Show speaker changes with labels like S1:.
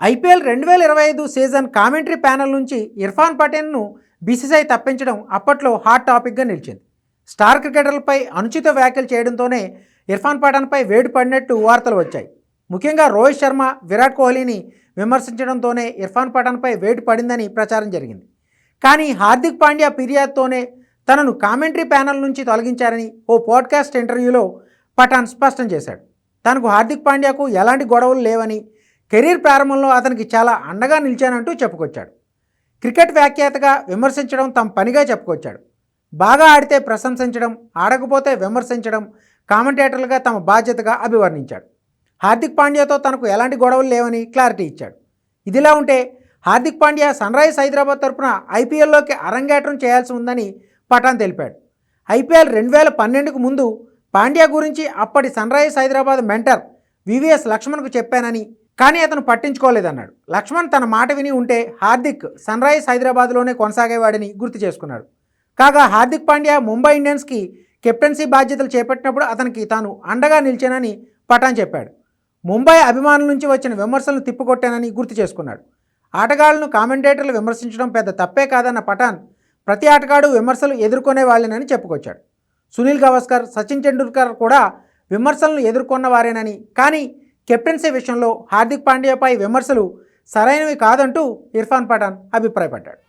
S1: IPL రెండు వేల ఇరవై ఐదు సీజన్ కామెంటరీ ప్యానెల్ నుంచి ఇర్ఫాన్ పటేల్ను బీసీసీఐ తప్పించడం అప్పట్లో హాట్ టాపిక్గా నిలిచింది. స్టార్ క్రికెటర్లపై అనుచిత వ్యాఖ్యలు చేయడంతోనే ఇర్ఫాన్ పఠాన్పై వేడి పడినట్టు వార్తలు వచ్చాయి. ముఖ్యంగా రోహిత్ శర్మ విరాట్ కోహ్లీని విమర్శించడంతోనే ఇర్ఫాన్ పఠాన్పై వేడి పడిందని ప్రచారం జరిగింది. కానీ హార్దిక్ పాండ్యా ఫిర్యాదుతోనే తనను కామెంటరీ ప్యానెల్ నుంచి తొలగించారని ఓ పాడ్కాస్ట్ ఇంటర్వ్యూలో పఠాన్ స్పష్టం చేశాడు. తనకు హార్దిక్ పాండ్యాకు ఎలాంటి గొడవలు లేవని కెరీర్ ప్రారంభంలో అతనికి చాలా అండగా నిలిచానంటూ చెప్పుకొచ్చాడు. క్రికెట్ వ్యాఖ్యాతగా విమర్శించడం తమ పనిగా చెప్పుకొచ్చాడు. బాగా ఆడితే ప్రశంసించడం ఆడకపోతే విమర్శించడం కామెంటేటర్లుగా తమ బాధ్యతగా అభివర్ణించాడు. హార్దిక్ పాండ్యాతో తనకు ఎలాంటి గొడవలు లేవని క్లారిటీ ఇచ్చాడు. ఇదిలా ఉంటే హార్దిక్ పాండ్యా సన్ రైజ్ హైదరాబాద్ తరపున ఐపీఎల్లోకి అరంగేట్రం చేయాల్సి ఉందని పఠాన్ తెలిపాడు. ఐపీఎల్ రెండు వేల పన్నెండుకు ముందు పాండ్యా గురించి అప్పటి Sun Rise Hyderabad mentor VVS లక్ష్మణ్కు చెప్పానని కానీ అతను పట్టించుకోలేదన్నాడు. లక్ష్మణ్ తన మాట విని ఉంటే హార్దిక్ సన్ రైజ్ హైదరాబాద్లోనే కొనసాగేవాడని గుర్తు చేసుకున్నాడు. కాగా హార్దిక్ పాండ్యా ముంబై ఇండియన్స్కి కెప్టెన్సీ బాధ్యతలు చేపట్టినప్పుడు అతనికి తాను అండగా నిలిచానని పఠాన్ చెప్పాడు. ముంబై అభిమానుల నుంచి వచ్చిన విమర్శలను తిప్పికొట్టానని గుర్తు చేసుకున్నాడు. ఆటగాళ్ళను కామెంటేటర్లు విమర్శించడం పెద్ద తప్పే కాదన్న పఠాన్ ప్రతి ఆటగాడు విమర్శలు ఎదుర్కొనే వాళ్ళేనని చెప్పుకొచ్చాడు. సునీల్ గవాస్కర్ సచిన్ టెండూల్కర్ కూడా విమర్శలను ఎదుర్కొన్న వారేనని. కానీ కెప్టెన్సీ విషయంలో హార్దిక్ పాండ్యాపై విమర్శలు సరైనవి కాదంటూ ఇర్ఫాన్ పఠాన్ అభిప్రాయపడ్డాడు.